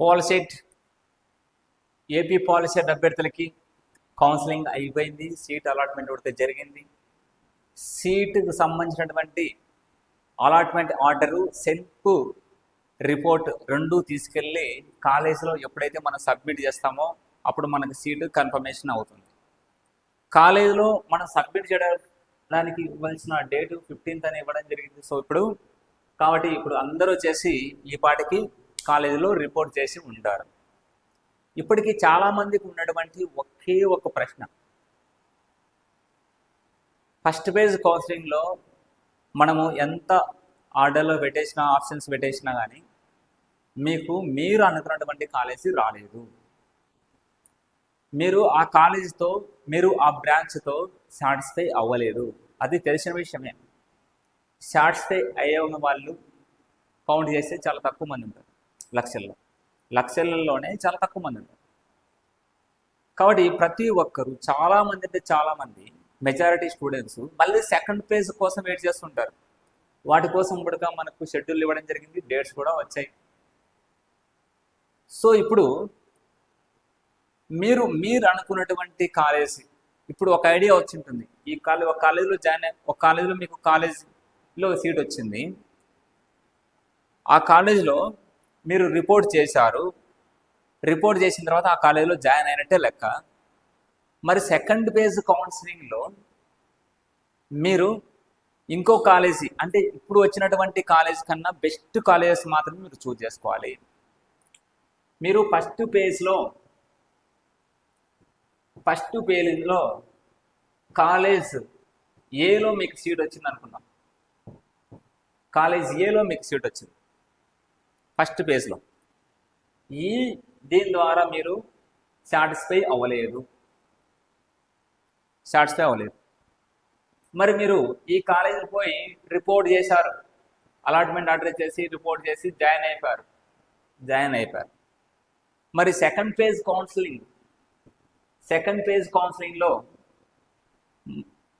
పోలసెట్ AP POLYCET అభ్యర్థులకి counselling అయిపోయింది seat allotment కూడా జరిగింది. సీటుకు సంబంధించినటువంటి అలాట్మెంట్ ఆర్డరు సెల్ఫ్ రిపోర్ట్ రెండు తీసుకెళ్ళి కాలేజీలో ఎప్పుడైతే మనం సబ్మిట్ చేస్తామో అప్పుడు మనకి సీటు కన్ఫర్మేషన్ అవుతుంది. కాలేజీలో మనం సబ్మిట్ చేయడానికి ఇవ్వాల్సిన డేటు ఫిఫ్టీన్త్ అని ఇవ్వడం జరిగింది. సో ఇప్పుడు కాబట్టి ఇప్పుడు అందరూ చేసి ఈ పాటికి కాలేజీలో రిపోర్ట్ చేసి ఉంటారు ఇప్పటికీ చాలామందికి ఉన్నటువంటి ఒకే ఒక ప్రశ్న. ఫస్ట్ పేజ్ కౌన్సిలింగ్లో మనము ఎంత ఆర్డర్లో పెట్టేసినా ఆప్షన్స్ పెట్టేసినా కానీ మీకు మీరు అనుకున్నటువంటి కాలేజీ రాలేదు. మీరు ఆ కాలేజీతో మీరు ఆ బ్రాంచ్తో సాటిస్ఫై అవ్వలేదు. అది తెలిసిన విషయమే. సాటిస్ఫై అయ్యే ఉన్న వాళ్ళు కౌంట్ చేస్తే చాలా తక్కువ మంది ఉంటారు. లక్షల్లో. లక్షలలోనే చాలా తక్కువ మంది ఉంటారు. కాబట్టి ప్రతి ఒక్కరు చాలామంది అంటే చాలామంది మెజారిటీ స్టూడెంట్స్ మళ్ళీ సెకండ్ ఫేజ్ కోసం వెయిట్ చేస్తుంటారు. వాటి కోసం కూడా మనకు షెడ్యూల్ ఇవ్వడం జరిగింది డేట్స్ కూడా వచ్చాయి. సో ఇప్పుడు మీరు మీరు అనుకున్నటువంటి కాలేజ్ ఇప్పుడు ఒక ఐడియా వచ్చి ఉంటుంది ఈ కాలేజ్ ఒక కాలేజీలో జాయిన్ ఒక కాలేజీలో మీకు కాలేజీలో సీట్ వచ్చింది. ఆ కాలేజీలో మీరు రిపోర్ట్ చేశారు. రిపోర్ట్ చేసిన తర్వాత ఆ కాలేజీలో జాయిన్ అయినట్టే లెక్క. మరి సెకండ్ పేజ్ కౌన్సిలింగ్లో మీరు ఇంకో కాలేజీ అంటే ఇప్పుడు వచ్చినటువంటి కాలేజ్ కన్నా బెస్ట్ కాలేజెస్ మాత్రమే మీరు చూజ్ చేసుకోవాలి. మీరు ఫస్ట్ పేజ్లో ఫస్ట్ పేజ్లో కాలేజ్ ఏలో మీకు సీట్ వచ్చింది అనుకున్నాం కాలేజ్ ఏలో మీకు సీట్ వచ్చింది. ఫస్ట్ పేజ్లో ఈ దీని ద్వారా మీరు సాటిస్ఫై అవ్వలేదు. సాటిస్ఫై అవ్వలేదు. మరి మీరు ఈ కాలేజీకి పోయి రిపోర్ట్ చేశారు. అలాట్మెంట్ ఆర్డర్ చేసి రిపోర్ట్ చేసి జాయిన్ అయిపోయారు. జాయిన్ అయిపోయారు. మరి second phase counselling second phase కౌన్సిలింగ్లో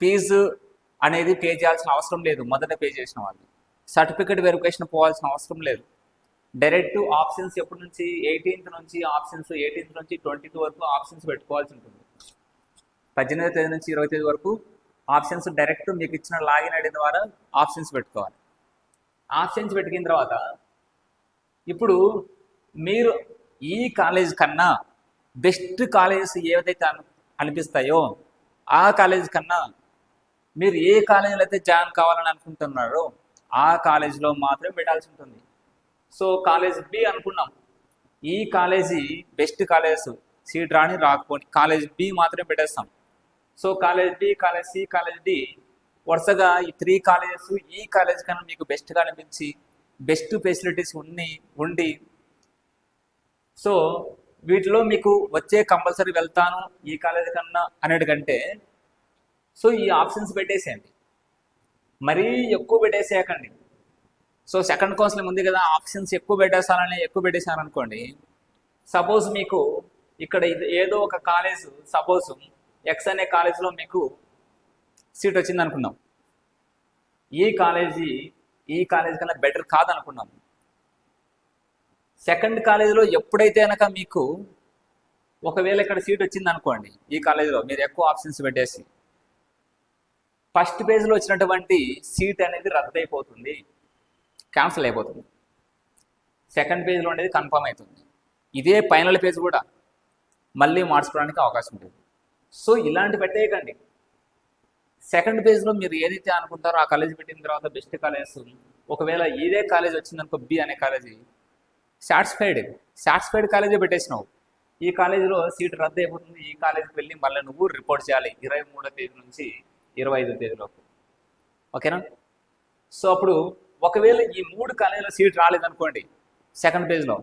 ఫీజు అనేది పే చేయాల్సిన అవసరం లేదు. మొదట పే చేసిన వాళ్ళు. సర్టిఫికేట్ వెరిఫికేషన్ పోవాల్సిన అవసరం లేదు. డైరెక్ట్ ఆప్షన్స్ ఎప్పటి నుంచి? ఎయిటీన్త్ నుంచి ఆప్షన్స్ ఎయిటీన్త్ నుంచి ట్వంటీత్ వరకు ఆప్షన్స్ పెట్టుకోవాల్సి ఉంటుంది. పద్దెనిమిదో తేదీ నుంచి ఇరవై తేదీ వరకు ఆప్షన్స్ డైరెక్ట్ మీకు ఇచ్చిన లాగిన్ ఐడి ద్వారా ఆప్షన్స్ పెట్టుకోవాలి. ఆప్షన్స్ పెట్టుకున్న తర్వాత ఇప్పుడు మీరు ఈ కాలేజ్ కన్నా బెస్ట్ కాలేజెస్ ఏవైతే అనిపిస్తాయో ఆ కాలేజ్ కన్నా మీరు ఏ కాలేజీలో అయితే జాయిన్ కావాలని అనుకుంటున్నారో ఆ కాలేజీలో మాత్రమే పెట్టాల్సి ఉంటుంది. సో కాలేజ్ బి అనుకున్నాం. ఈ కాలేజీ బెస్ట్ కాలేజ్ సీట్ రాని రాకపోని కాలేజ్ బి మాత్రమే పెట్టేస్తాం. So college B college C college D వరుసగా ఈ త్రీ కాలేజెస్ ఈ కాలేజ్ కన్నా మీకు బెస్ట్గా అనిపించి బెస్ట్ ఫెసిలిటీస్ ఉన్ని ఉండి సో వీటిలో మీకు వచ్చే కంపల్సరీ వెళ్తాను ఈ కాలేజ్ కన్నా అనేటికంటే సో ఈ ఆప్షన్స్ పెట్టేసేయండి. మరీ ఎక్కువ పెట్టేసేయకండి. సో సెకండ్ కౌన్సిలింగ్ ఉంది కదా ఆప్షన్స్ ఎక్కువ పెట్టేశారని ఎక్కువ పెట్టేశాను అనుకోండి సపోజ్ మీకు ఇక్కడ ఏదో ఒక కాలేజ్ సపోజ్ ఎక్స్ అనే కాలేజ్లో మీకు సీట్ వచ్చింది అనుకుందాం ఈ కాలేజీ ఈ కాలేజ్ కన్నా బెటర్ కాదనుకున్నాం సెకండ్ కాలేజీలో ఎప్పుడైతే కనుక మీకు ఒకవేళ ఇక్కడ సీట్ వచ్చింది అనుకోండి ఈ కాలేజీలో మీరు ఎక్కువ ఆప్షన్స్ పెట్టేసి ఫస్ట్ పేజ్లో వచ్చినటువంటి సీట్ అనేది రద్దు అయిపోతుంది క్యాన్సిల్ అయిపోతుంది. సెకండ్ పేజ్లో ఉండేది కన్ఫర్మ్ అవుతుంది ఇదే ఫైనల్ పేజ్ కూడా మళ్ళీ మార్చుకోవడానికి అవకాశం ఉంటుంది. సో ఇలాంటి పెట్టేయకండి సెకండ్ పేజ్లో మీరు ఏదైతే అనుకుంటారో ఆ కాలేజ్ పెట్టిన తర్వాత బెస్ట్ కాలేజెస్ ఒకవేళ ఇదే కాలేజ్ వచ్చిందనుకో బి అనే కాలేజీ సాటిస్ఫైడ్ సాటిస్ఫైడ్ కాలేజే పెట్టేసినావు. ఈ కాలేజీలో సీట్ రద్దు అయిపోతుంది. ఈ కాలేజీకి వెళ్ళి మళ్ళీ నువ్వు రిపోర్ట్ చేయాలి. ఇరవై మూడో తేదీ నుంచి ఇరవై ఐదో తేదీలోపు ఓకేనా సో అప్పుడు ఒకవేళ ఈ మూడు కాలేజీలో సీట్ రాలేదనుకోండి సెకండ్ పేజ్లో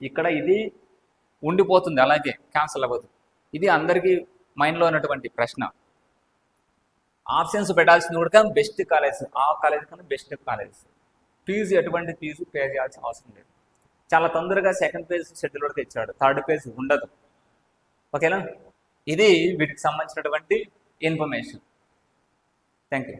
ఇక్కడ ఇది ఉండిపోతుంది అలాగే క్యాన్సిల్ అవ్వదు. ఇది అందరికీ మైండ్లో ఉన్నటువంటి ప్రశ్న. ఆప్షన్స్ పెట్టాల్సింది కూడా బెస్ట్ కాలేజ్ ఆ కాలేజ్ కన్నా బెస్ట్ కాలేజ్ ఫీజు ఎటువంటి ఫీజు పే చేయాల్సిన అవసరం లేదు. చాలా తొందరగా సెకండ్ పేజ్ షెడ్యూల్ కూడా తెచ్చాడు. థర్డ్ పేజ్ ఉండదు. ఓకేనా ఇది వీటికి సంబంధించినటువంటి ఇన్ఫర్మేషన్ థ్యాంక్ యూ